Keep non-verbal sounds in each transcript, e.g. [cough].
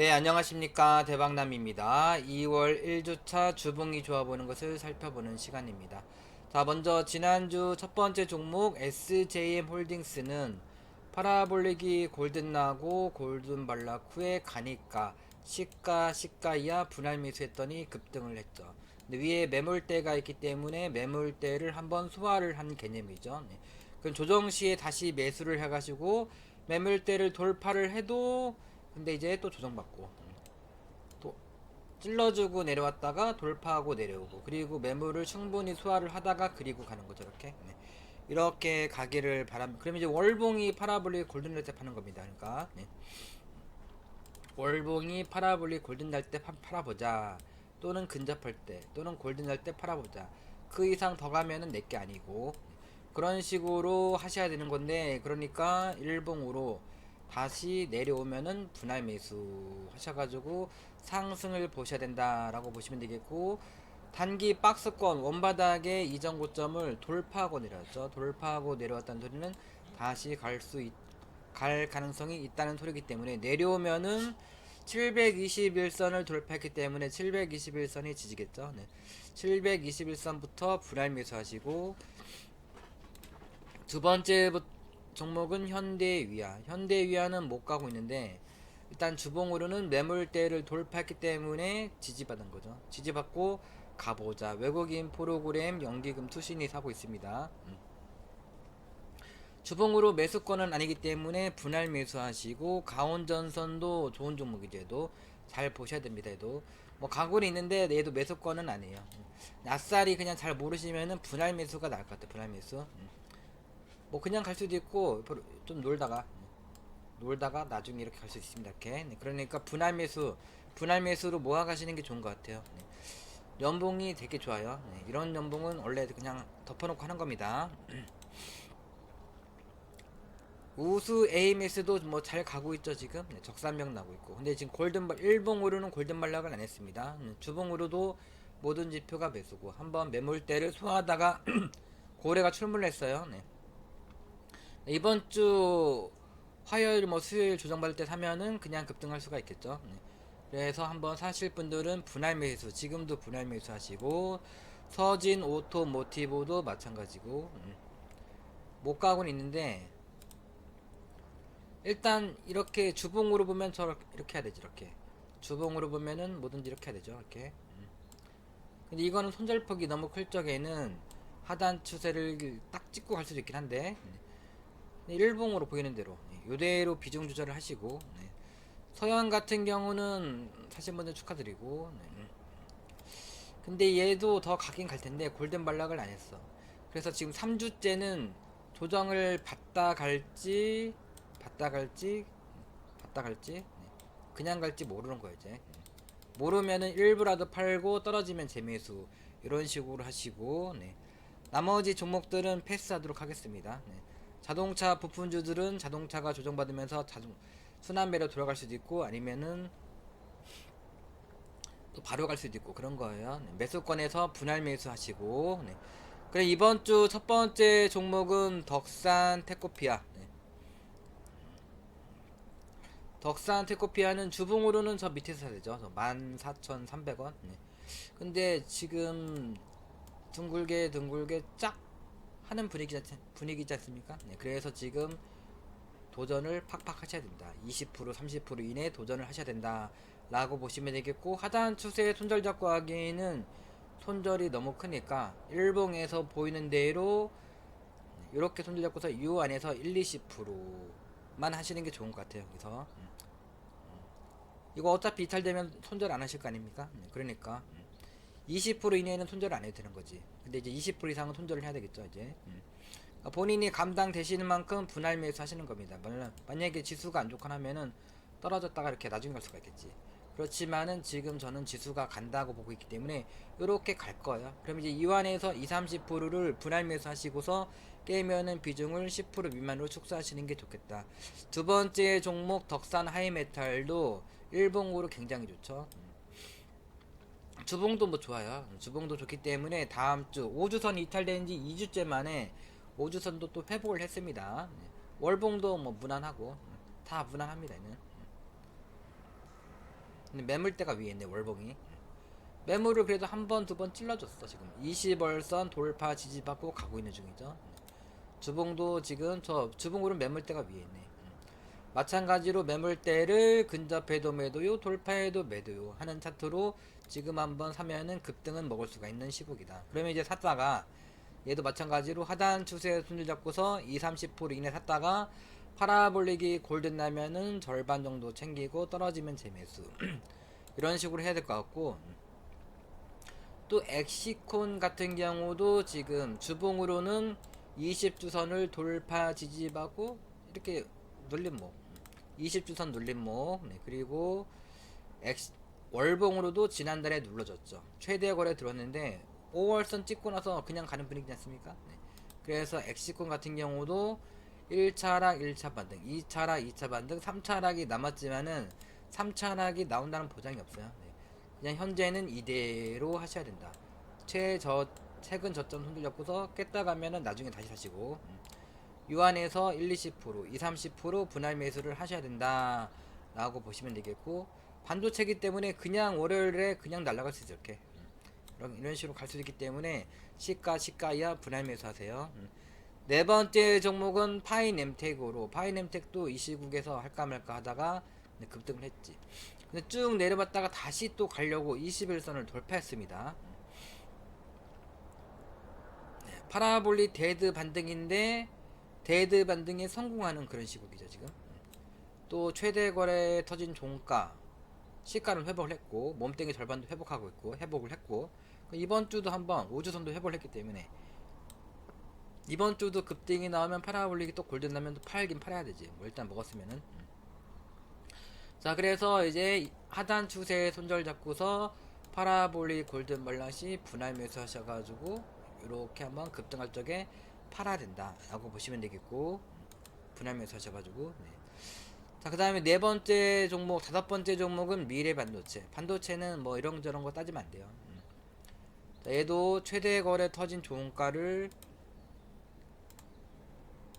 네, 안녕하십니까. 대박남입니다. 2월 1주차 주봉이 좋아 보는 것을 살펴보는 시간입니다. 자, 먼저 지난주 첫 번째 종목 SJM 홀딩스는 파라볼릭이 골든나고 골든 발락 후에 가니까 시가 시가 이하 분할 매수했더니 급등을 했죠. 위에 매물대가 있기 때문에 매물대를 한번 소화를 한 개념이죠. 네. 그럼 조정 시에 다시 매수를 해가지고 매물대를 돌파를 해도 근데 이제 또 조정받고 또 찔러주고 내려왔다가 돌파하고 내려오고 그리고 매물을 충분히 소화를 하다가 그리고 가는 거죠 이렇게? 네. 이렇게 가기를 바랍니다 그러면 이제 월봉이 파라볼릭 골든 날때 파는 겁니다 그러니까. 네. 월봉이 파라볼릭 골든 날때 팔아보자. 또는 근접할 때 또는 골든 날 때 팔아보자. 그 이상 더 가면은 내게 아니고. 그런 식으로 하셔야 되는 건데 그러니까 일봉으로 다시 내려오면은 분할 매수 하셔가지고 상승을 보셔야 된다라고 보시면 되겠고 단기 박스권 원바닥의 이전 고점을 돌파하고 내려왔죠. 돌파하고 내려왔다는 소리는 다시 갈 수 갈 가능성이 있다는 소리이기 때문에 내려오면은 721선을 돌파했기 때문에 721선이 지지겠죠. 네. 721선부터 분할 매수하시고 두 번째 종목은 현대위아. 현대위아는 못 가고 있는데 일단 주봉으로는 매물대를 돌파했기 때문에 지지받은 거죠. 지지받고 가보자. 외국인 프로그램 연기금 투신이 사고 있습니다. 음. 주봉으로 매수권은 아니기 때문에 분할 매수하시고 가온전선도 좋은 종목이죠. 얘도 잘 보셔야 됩니다. 얘도 뭐 가골이 있는데 얘도 매수권은 아니에요. 낯살이 그냥 잘 모르시면은 분할 매수가 나을 것 같아요. 분할 매수. 음. 뭐 그냥 갈 수도 있고 좀 놀다가 놀다가 나중에 이렇게 갈 수 있습니다. 이렇게. 네, 그러니까 분할 매수 분할 매수로 모아 가시는 게 좋은 것 같아요. 네. 연봉이 되게 좋아요. 네, 이런 연봉은 원래 그냥 덮어놓고 하는 겁니다. [clears throat] 우수 AMS도 뭐 잘 가고 있죠 지금 네, 적산명 나고 있고 근데 지금 골든발 일봉으로는 골든발락을 안 했습니다 네, 주봉으로도 모든 지표가 매수고 한번 매물대를 소화하다가 [clears throat] 고래가 출몰했어요 네. 이번 주 화요일 뭐 수요일 조정받을 때 사면은 그냥 급등할 수가 있겠죠. 네. 그래서 한번 사실 분들은 분할 매수 지금도 분할 매수 하시고 서진 오토 모티브도 마찬가지고 음. 못 가고는 있는데 일단 이렇게 주봉으로 보면 저 이렇게 해야 되지 이렇게 주봉으로 보면은 뭐든지 이렇게 해야 되죠 이렇게 음. 근데 이거는 손절폭이 너무 클 적에는 하단 추세를 딱 찍고 갈 수도 있긴 한데 음. 네, 일봉으로 보이는 대로 이대로 네, 비중 조절을 하시고 네. 서양 같은 경우는 사실 먼저 축하드리고 네. 근데 얘도 더 가긴 갈 텐데 골든 발락을 안 했어 그래서 지금 3주째는 조정을 받다 갈지 받다 갈지 받다 갈지 네. 그냥 갈지 모르는 거예요 이제 네. 모르면은 일부라도 팔고 떨어지면 재매수 이런 식으로 하시고 네. 나머지 종목들은 패스하도록 하겠습니다 네. 자동차 부품주들은 자동차가 조정받으면서 자동 순환매로 돌아갈 수도 있고 아니면은 또 바로 갈 수도 있고 그런 거예요. 네, 매수권에서 분할 매수하시고 네. 그래 이번 주 첫 번째 종목은 덕산 테코피아. 네. 덕산 테코피아는 주봉으로는 저 밑에서 사야 되죠. 14,300원. 네. 근데 지금 둥글게 둥글게 쫙 하는 분위기 분위기지 않습니까? 네, 그래서 지금 도전을 팍팍 하셔야 된다. 20% 30% 이내 도전을 하셔야 된다. 라고 보시면 되겠고 하단 추세에 손절 잡고 하기에는 손절이 너무 크니까 일봉에서 보이는 대로 이렇게 손절 잡고서 유 안에서 1, 20%만 하시는 게 좋은 것 같아요. 여기서 음. 음. 이거 어차피 이탈되면 손절 안 하실 거 아닙니까? 네, 그러니까 음. 20% 이내에는 손절 안 해도 되는 거지. 근데 이제 20% 이상은 손절을 해야 되겠죠, 이제. 음. 그러니까 본인이 감당되시는 만큼 분할 매수 하시는 겁니다. 만약에 지수가 안 좋거나 하면은 떨어졌다가 이렇게 나중에 갈 수가 있겠지. 그렇지만은 지금 저는 지수가 간다고 보고 있기 때문에 이렇게 갈 거예요. 그럼 이제 이완에서 20, 30%를 분할 매수 하시고서 깨면은 비중을 10% 미만으로 축소하시는 게 좋겠다. 두 번째 종목 덕산 하이메탈도 일봉으로 굉장히 좋죠. 음. 주봉도 뭐 좋아요. 주봉도 좋기 때문에 다음 주 5주선 이탈된 지 2주째 만에 5주선도 또 회복을 했습니다. 네. 월봉도 뭐 무난하고 다 무난합니다. 얘는. 근데 매물대가 위에 있네 월봉이 매물을 그래도 한 번 두 번 찔러줬어 지금 20월선 돌파 지지받고 가고 있는 중이죠 주봉도 지금 저 주봉으로 매물대가 위에 있네 음. 마찬가지로 매물대를 근접해도 매도요 돌파해도 매도요 하는 차트로 지금 한번 사면은 급등은 먹을 수가 있는 시국이다. 그러면 이제 샀다가 얘도 마찬가지로 하단 추세 순을 잡고서 2, 30% 이내 샀다가 파라볼릭이 골든 나면은 절반 정도 챙기고 떨어지면 재매수. [clears throat] 이런 식으로 해야 될 것 같고 또 엑시콘 같은 경우도 지금 주봉으로는 20주선을 돌파 지지받고 이렇게 눌림목. 20주선 눌림목. 네, 그리고 엑시, 월봉으로도 지난달에 눌러졌죠 최대 거래 들었는데 5월선 찍고 나서 그냥 가는 분위기지 않습니까 네. 그래서 엑시콘 같은 경우도 1차락 1차 반등 2차락 2차 반등 3차락이 남았지만은 3차락이 나온다는 보장이 없어요 네. 그냥 현재는 이대로 하셔야 된다. 최저 최근 저점 손들 잡고서 깼다 가면은 나중에 다시 사시고 음. 유한에서 1, 20%, 2, 30% 분할 매수를 하셔야 된다라고 보시면 되겠고 반도체기 때문에 그냥 월요일에 그냥 날아갈 수 있어요 이렇게 음. 이런, 이런 식으로 갈 수 있기 때문에 시가 시가 이하 분할 매수하세요. 음. 네 번째 종목은 파이nem텍으로 파이nem텍도 이 시국에서 할까 말까 하다가 네, 급등을 했지. 근데 쭉 내려봤다가 다시 또 가려고 21선을 돌파했습니다. 네, 파라볼리 데드 반등인데 데드 반등에 성공하는 그런 시국이죠 지금. 또 최대 거래 터진 종가 시가는 회복을 했고 몸땡이 절반도 회복하고 있고 회복을 했고 이번 주도 한번 5주선도 회복을 했기 때문에 이번 주도 급등이 나오면 파라볼릭이 또 골든 나면 또 팔긴 팔아야 되지. 뭐 일단 먹었으면은. 음. 자 그래서 이제 하단 추세에 손절 잡고서 파라볼릭 골든 발란시 분할 매수 하셔가지고 이렇게 한번 급등할 적에 팔아야 된다 라고 보시면 되겠고 분할 매수 하셔가지고 네. 자 그 다음에 네 번째 종목 다섯 번째 종목은 미래 반도체 반도체는 뭐 이런저런 거 따지면 안 돼요 음. 자, 얘도 최대 거래 터진 종가를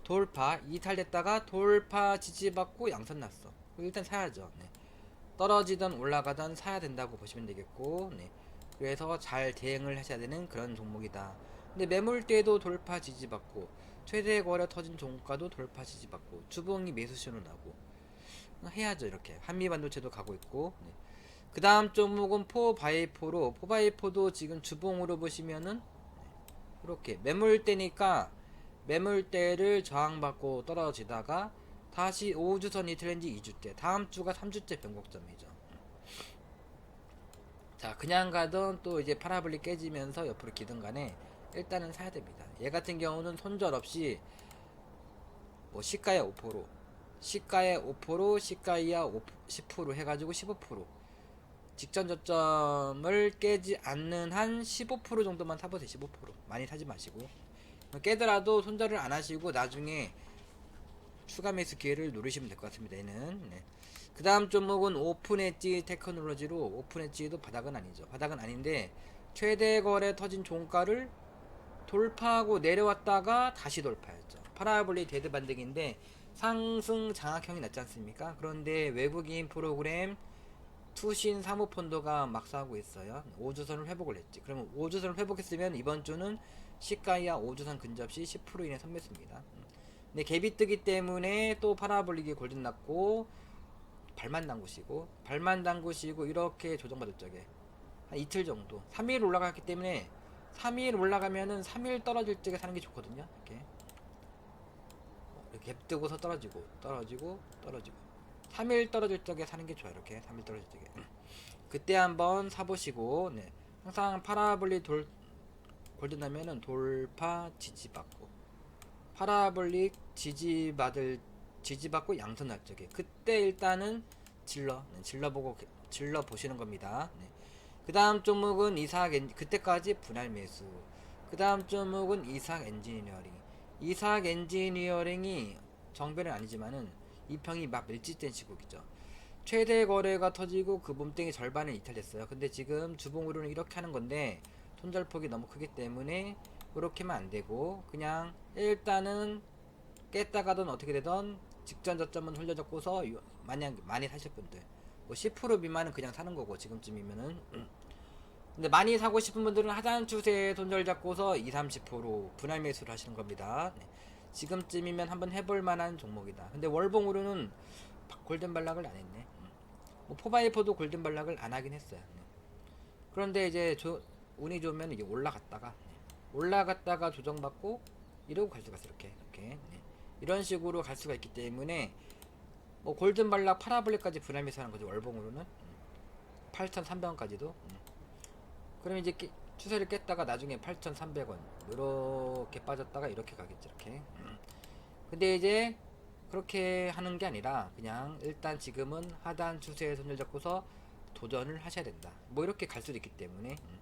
돌파 이탈됐다가 돌파 지지받고 양선 났어 일단 사야죠 네. 떨어지던 올라가던 사야 된다고 보시면 되겠고 네. 그래서 잘 대응을 하셔야 되는 그런 종목이다 근데 매물대도 돌파 지지받고 최대 거래 터진 종가도 돌파 지지받고 주봉이 매수 신호 나고 해야죠 이렇게. 한미 반도체도 가고 있고. 네. 그 다음 종목은 포바이포로. 포바이포도 지금 주봉으로 보시면은 네. 이렇게 매물대니까 매물대를 저항받고 떨어지다가 다시 5주선 이틀렌지 2주째 다음 주가 3주째 변곡점이죠. 자 그냥 가던 또 이제 파라블리 깨지면서 옆으로 기든 간에 일단은 사야 됩니다. 얘 같은 경우는 손절 없이 뭐 시가의 5% 시가의 5% 시가 이하 5, 10% 해가지고 15% 직전 저점을 깨지 않는 한 15% 정도만 사보세요 15% 많이 사지 마시고 깨더라도 손절을 안 하시고 나중에 추가 매수 기회를 노리시면 될 것 같습니다. 얘는 네. 그 다음 종목은 오픈 엣지 테크놀로지로 오픈 엣지도 바닥은 아니죠. 바닥은 아닌데 최대 거래 터진 종가를 돌파하고 내려왔다가 다시 돌파했죠. 파라볼리 데드 반등인데 상승 장악형이 났지 않습니까? 그런데 외국인 프로그램 투신 사모펀드가 막사하고 있어요. 5주선을 회복을 했지. 그러면 5주선을 회복했으면 이번 주는 시가이야 5주선 근접 시 10% 이내 선매수입니다. 근데 갭이 뜨기 때문에 또 파라볼릭이 골든 났고 발만 담그시고 발만 담그시고 이렇게 조정받을 적에 한 이틀 정도 3일 올라갔기 때문에 3일 올라가면은 3일 떨어질 적에 사는 게 좋거든요. 이렇게 갭 뜨고서 떨어지고 떨어지고 떨어지고 3일 떨어질 적에 사는 게 좋아요. 이렇게 3일 떨어질 적에 그때 한번 사보시고 네. 항상 파라볼릭 돌 골든하면은 돌파 지지받고 파라볼릭 지지받을 지지받고 양선 날적에 그때 일단은 질러 네, 질러보고 질러 보시는 겁니다. 네. 그 다음 종목은 이삭 엔 그때까지 분할 매수. 그 다음 종목은 이삭 엔지니어링. 이삭 엔지니어링이 정배는 아니지만은 이 평이 막 밀집된 시국이죠. 최대 거래가 터지고 그 몸땡이 절반은 이탈됐어요. 근데 지금 주봉으로는 이렇게 하는 건데 손절폭이 너무 크기 때문에 그렇게만 안 되고 그냥 일단은 깼다가든 어떻게 되던 직전 저점은 흘려졌고서 만약 많이 사실 분들 뭐 10% 미만은 그냥 사는 거고 지금쯤이면은 근데 많이 사고 싶은 분들은 하단 추세에 손절 잡고서 2, 30% 분할 매수를 하시는 겁니다. 네. 지금쯤이면 한번 해볼 만한 종목이다. 근데 월봉으로는 골든 발락을 안 했네. 음. 뭐 포바이퍼도 골든 발락을 안 하긴 했어요. 네. 그런데 이제 조, 운이 좋으면 이게 올라갔다가 네. 올라갔다가 조정받고 이러고 갈 수가 있어 이렇게 이렇게 네. 이런 식으로 갈 수가 있기 때문에 뭐 골든 발락 파라블랙까지 분할 매수하는 거죠 월봉으로는 8,300원까지도 음. 그럼 이제 끼- 추세를 깼다가 나중에 8,300원 이렇게 빠졌다가 이렇게 가겠죠 이렇게 음. 근데 이제 그렇게 하는 게 아니라 그냥 일단 지금은 하단 추세에 손을 잡고서 도전을 하셔야 된다 뭐 이렇게 갈 수도 있기 때문에 음.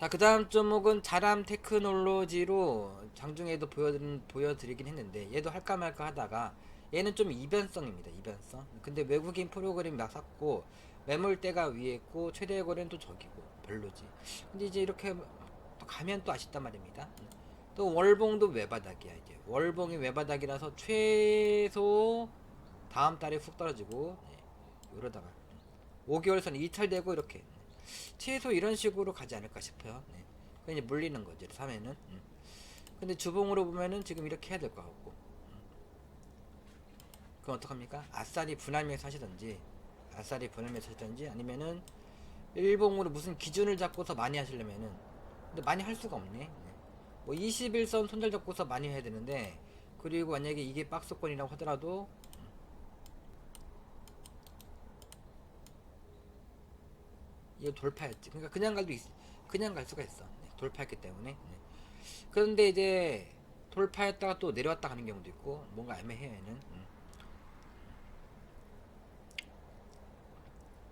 자, 그 다음 종목은 자람 테크놀로지로 장중에도 보여드린, 보여드리긴 했는데, 얘도 할까 말까 하다가, 얘는 좀 이변성입니다, 이변성. 근데 외국인 프로그램 막 샀고, 매물대가 위에 있고, 최대 거래는 또 저기고, 별로지. 근데 이제 이렇게 또 가면 또 아쉽단 말입니다. 또 월봉도 외바닥이야, 이제. 월봉이 외바닥이라서 최소 다음 달에 훅 떨어지고, 네, 이러다가. 5개월선 이탈되고, 이렇게. 최소 이런 식으로 가지 않을까 싶어요. 네. 그 이제 물리는 거죠. 3회는. 음. 근데 주봉으로 보면은 지금 이렇게 해야 될 것 같고. 음. 그럼 어떡합니까? 아싸리 분할매수 하시던지, 아싸리 분할매수 하시던지, 아니면은 일봉으로 무슨 기준을 잡고서 많이 하시려면은, 근데 많이 할 수가 없네. 네. 뭐 21선 손절 잡고서 많이 해야 되는데, 그리고 만약에 이게 박스권이라고 하더라도, 이거 돌파했지. 그러니까 그냥 갈도 있, 그냥 갈 수가 있어. 네, 돌파했기 때문에. 네. 그런데 이제 돌파했다가 또 내려왔다 가는 경우도 있고 뭔가 애매해요 얘는.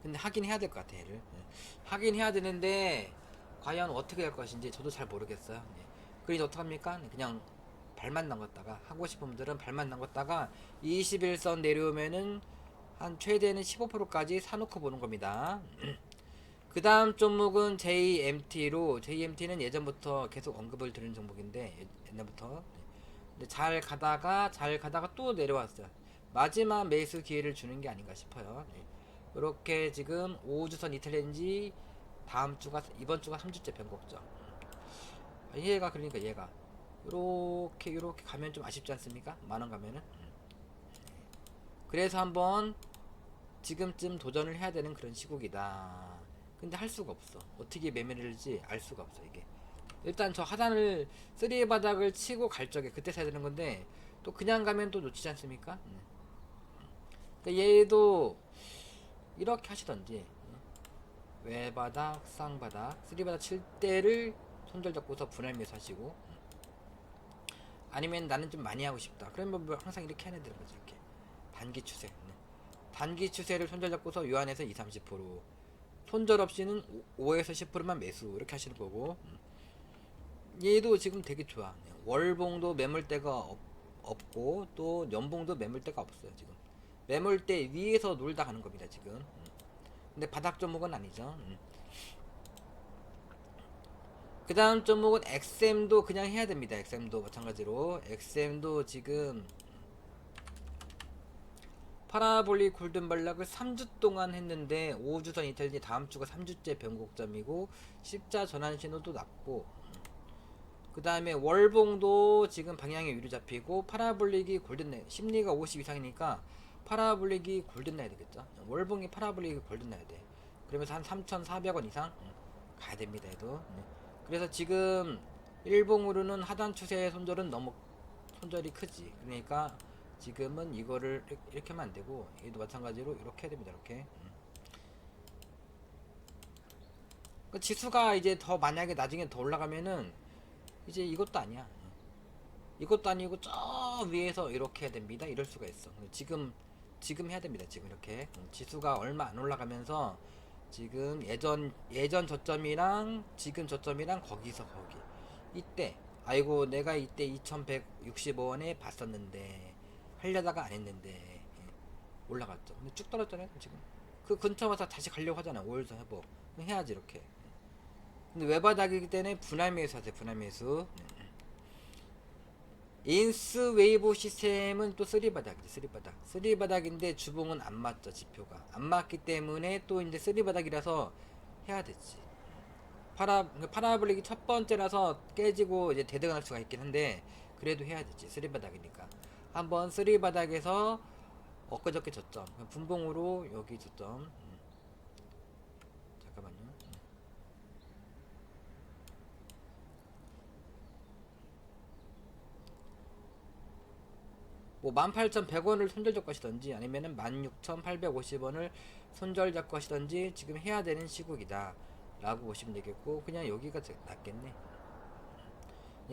근데 하긴 해야 될 것 같아 얘를. 네. 하긴 해야 되는데 과연 어떻게 할 것인지 저도 잘 모르겠어요. 네. 그래서 어떡합니까? 네, 그냥 발만 남겼다가 하고 싶은 분들은 발만 남겼다가 21선 내려오면은 한 최대는 15%까지 사놓고 보는 겁니다. [clears throat] 그 다음 종목은 JMT로 JMT는 예전부터 계속 언급을 드리는 종목인데 예- 옛날부터 근데 잘 가다가 잘 가다가 또 내려왔어요 마지막 매수 기회를 주는 게 아닌가 싶어요 네. 이렇게 지금 5주선 이탈렌지 다음 주가 이번 주가 3주째 변곡점 얘가 그러니까 얘가 이렇게 이렇게 가면 좀 아쉽지 않습니까 만원 가면은 그래서 한번 지금쯤 도전을 해야 되는 그런 시국이다 근데 할 수가 없어. 어떻게 매매를 할지 알 수가 없어 이게. 일단 저 하단을 쓰리 바닥을 치고 갈 적에 그때 사야 되는 건데 또 그냥 가면 또 놓치지 않습니까? 음. 그러니까 얘도 이렇게 하시던지 음. 외바닥, 쌍바닥, 쓰리 바닥 칠 때를 손절 잡고서 분할 매수 하시고 음. 아니면 나는 좀 많이 하고 싶다. 그러면 뭐 항상 이렇게 해야 되는 거지 이렇게 단기 추세. 네. 단기 추세를 손절 잡고서 요 안에서 2, 30% 손절 없이는 5에서 10%만 매수 이렇게 하시는 거고 음. 얘도 지금 되게 좋아 네, 월봉도 매물대가 없, 없고 또 연봉도 매물대가 없어요 지금 매물대 위에서 놀다 가는 겁니다 지금. 음. 근데 바닥 종목은 아니죠. 음. 그 다음 종목은 XM도 그냥 해야 됩니다. XM도 마찬가지로. XM도 지금 파라볼릭 골든 발락을 3주 동안 했는데 5주선 이탈 뒤 다음 주가 3주째 변곡점이고 십자 전환 신호도 났고. 그 다음에 월봉도 지금 방향이 위로 잡히고 파라볼릭이 골든 심리가 50 이상이니까 파라볼릭이 골든 나야 되겠죠? 월봉이 파라볼릭이 골든 나야 돼. 그러면서 한 3,400원 이상 음, 가야 됩니다 음. 그래서 지금 일봉으로는 하단 추세의 손절은 너무 손절이 크지. 그러니까 지금은 이거를 이렇게- 하면 안 되고 얘도 마찬가지로 이렇게 해야 됩니다 이렇게. 음. 그 지수가 이제 더 만약에 나중에 더 올라가면은 이제 이것도 아니야. 음. 이것도 아니고 저 위에서 이렇게 해야 됩니다. 이럴 수가 있어. 지금 지금 해야 됩니다 지금 이렇게 음, 지수가 얼마 안 올라가면서 지금 예전 예전 저점이랑 지금 저점이랑 거기서 거기 이때 아이고 내가 이때 2165원에 봤었는데 하려다가 안 했는데 예, 올라갔죠. 근데 쭉 떨어졌잖아요 지금. 그 근처 와서 다시 가려고 하잖아. 5일선 회복. 그럼 해야지 이렇게. 근데 외바닥이기 때문에 분할 매수 하세요. 분할 매수. 음. 인스 웨이브 시스템은 또 쓰리 바닥이지 쓰리 바닥. 쓰리 바닥인데 주봉은 안 맞죠 지표가. 안 맞기 때문에 또 이제 쓰리 바닥이라서 해야 되지. 파라 파라블릭이 첫 번째라서 깨지고 이제 대등할 수가 있긴 한데 그래도 해야 되지 쓰리 바닥이니까. 한번 쓰리 바닥에서 엊그저께 저점 분봉으로 여기 저점 음. 잠깐만요 음. 뭐 18,100원을 손절 잡고 하시던지 아니면은 16,850원을 손절 잡고 하시던지 지금 해야 되는 시국이다. 라고 보시면 되겠고 그냥 여기가 더 낫겠네.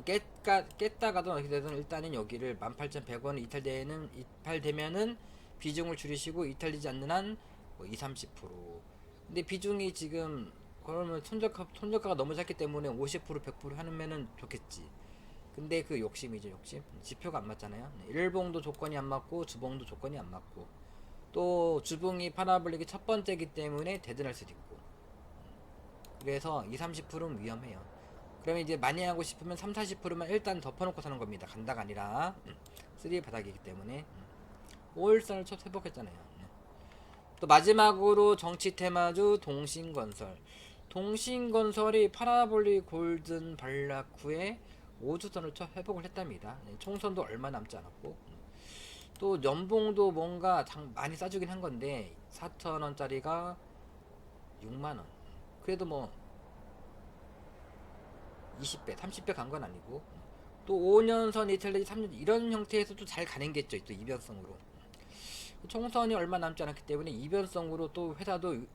깼가, 깼다가도 어떻게 되든 일단은 여기를 18,100원 이탈되는 이탈되면은 비중을 줄이시고 이탈되지 않는 한 뭐 20, 30% 근데 비중이 지금 그러면 손절가 손절가가 너무 작기 때문에 50% 100% 하면은 좋겠지 근데 그 욕심이죠 욕심. 지표가 안 맞잖아요. 네, 일봉도 조건이 안 맞고 주봉도 조건이 안 맞고. 또 주봉이 파라블릭이 첫 번째이기 때문에 대든할 수도 있고. 그래서 20, 30%는 위험해요. 그러면 이제 많이 하고 싶으면 3, 40%만 일단 덮어놓고 사는 겁니다. 간다가 아니라. 음, 쓰리 바닥이기 때문에. 5일선을 첫 회복했잖아요. 네. 또 마지막으로 정치 테마주 동신건설. 동신건설이 파라볼릭 골든 발라쿠에 5주선을 첫 회복을 했답니다. 네, 총선도 얼마 남지 않았고 또 연봉도 뭔가 장, 많이 싸주긴 한 건데 4천 원짜리가 6만 원 그래도 뭐 20배 30배 간 건 아니고 또 5년 선 이탈리아 3년 이런 형태에서 또잘 가는겠죠 또 이변성으로 총선이 얼마 남지 않았기 때문에 이변성으로 또 회사도 유-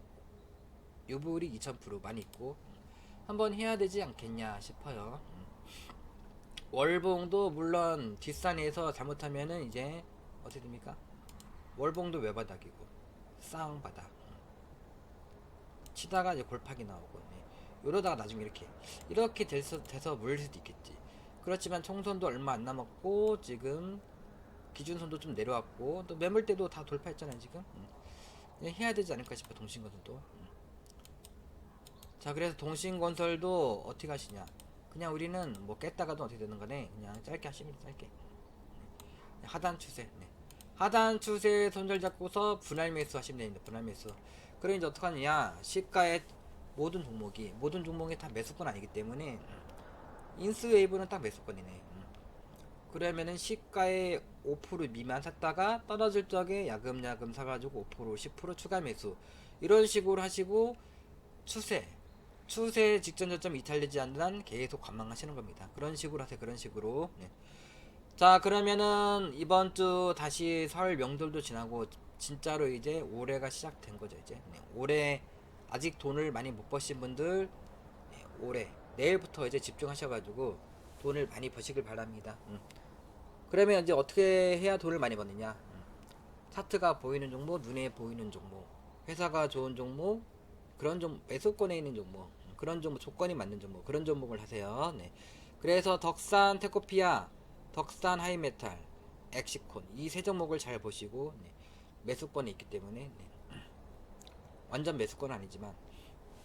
유불이 2000% 많이 있고 한번 해야 되지 않겠냐 싶어요. 음. 월봉도 물론 뒷산에서 잘못하면은 이제 어떻게 됩니까? 월봉도 외바닥이고 쌍바닥 치다가 이제 골팍이 나오고 네. 이러다가 나중에 이렇게 이렇게 돼서, 돼서 물릴 수도 있겠지 그렇지만 총선도 얼마 안 남았고 지금 기준선도 좀 내려왔고 또 매물대도 다 돌파했잖아요 지금 음. 그냥 해야 되지 않을까 싶어 동신건설도 음. 자 그래서 동신건설도 어떻게 하시냐 그냥 우리는 뭐 깼다가도 어떻게 되는 거네? 그냥 짧게 돼, 짧게. 네, 하단 추세 네. 하단 추세 손절 잡고서 분할 매수 하시면 됩니다 분할 매수. 그럼 이제 어떻게 하느냐? 시가의 모든 종목이 모든 종목이 다 매수권 아니기 때문에 인스웨이브는 딱 매수권이네. 음. 그러면은 시가의 5% 미만 샀다가 떨어질 적에 야금야금 사가지고 5% 10% 추가 매수. 이런 식으로 하시고 추세 추세 직전 저점 이탈되지 않는 한 계속 관망하시는 겁니다. 그런 식으로 하세요. 그런 식으로. 네. 자 그러면은 이번 주 다시 설 명절도 지나고 진짜로 이제 올해가 시작된 거죠. 이제 네. 올해 아직 돈을 많이 못 버신 분들 네, 올해 내일부터 이제 집중하셔가지고 돈을 많이 버시길 바랍니다. 음. 그러면 이제 어떻게 해야 돈을 많이 버느냐? 음. 차트가 보이는 종목, 눈에 보이는 종목, 회사가 좋은 종목, 그런 종 매수권에 있는 종목, 음, 그런 종목 조건이 맞는 종목, 그런 종목을 하세요. 네. 그래서 덕산 테코피아, 덕산 하이메탈, 엑시콘 이 세 종목을 잘 보시고 네. 매수권이 있기 때문에 네. 완전 매수권은 아니지만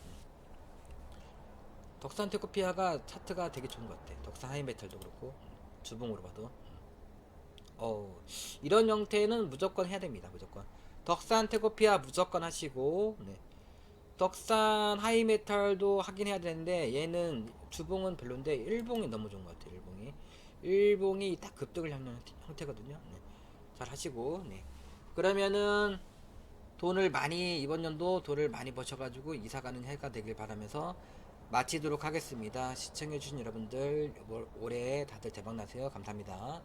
음. 덕산 테코피아가 차트가 되게 좋은 것 같아. 덕산 하이메탈도 그렇고 음, 주봉으로 봐도. 어 이런 형태는 무조건 해야 됩니다. 무조건. 덕산 테코피아 무조건 하시고 네. 덕산 하이메탈도 하긴 해야 되는데 얘는 주봉은 별론데 일봉이 너무 좋은 것 같아요. 일봉이 일봉이 딱 급등을 하는 형태거든요. 네. 잘 하시고 네. 그러면은 돈을 많이 이번 연도 돈을 많이 버셔가지고 이사가는 해가 되길 바라면서 마치도록 하겠습니다. 시청해주신 여러분들 올해 다들 대박 나세요. 감사합니다.